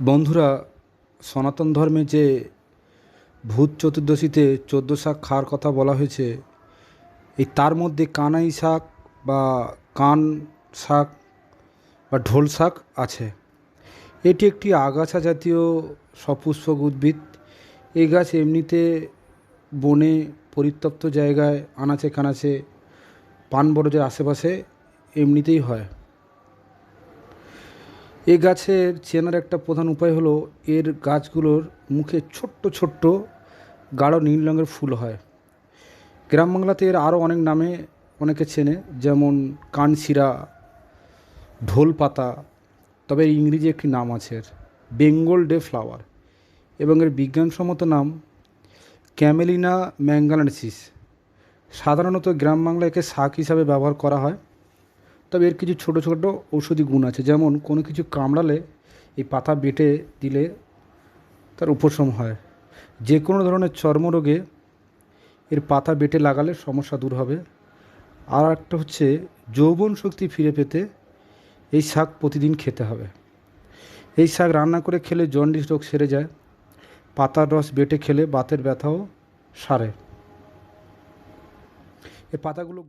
বন্ধুরা, সনাতন ধর্মে যে ভূত চতুর্দশীতে চোদ্দ শাক খাওয়ার কথা বলা হয়েছে, এই তার মধ্যে কানাই শাক বা কান শাক বা ঢোল শাক আছে। এটি একটি আগাছা জাতীয় সপুষ্পক উদ্ভিদ। এই গাছ এমনিতে বনে পরিত্যক্ত জায়গায় আনাচে কানাচে পান বরজের আশেপাশে এমনিতেই হয়। এই গাছের চেনার একটা প্রধান উপায় হলো এর গাছগুলোর মুখে ছোট্ট ছোট্ট গাঢ় নীল রঙের ফুল হয়। গ্রাম বাংলাতে এর আরও অনেক নামে অনেকে চেনে, যেমন কানশিরা ঢোল পাতা তবে এর ইংরেজি একটি নাম আছে এর, বেঙ্গল ডে ফ্লাওয়ার, এবং এর বিজ্ঞানসম্মত নাম ক্যামেলিনা ম্যাঙ্গালানসিস সাধারণত গ্রাম বাংলায় একে শাক হিসাবে ব্যবহার করা হয়। তবে এর কিছু ছোট ছোট ঔষধি গুণ আছে। যেমন কোনো কিছু কামড়ালে এই পাতা বেটে দিলে তার উপশম হয়। যে কোনো ধরনের চর্মরোগে এর পাতা বেটে লাগালে সমস্যা দূর হবে। আর একটা হচ্ছে যৌবন শক্তি ফিরে পেতে এই শাক প্রতিদিন খেতে হবে। এই শাক রান্না করে খেলে জন্ডিস রোগ সেরে যায়, পাতার রস বেটে খেলে বাতের ব্যথাও সারে। এই পাতাগুলো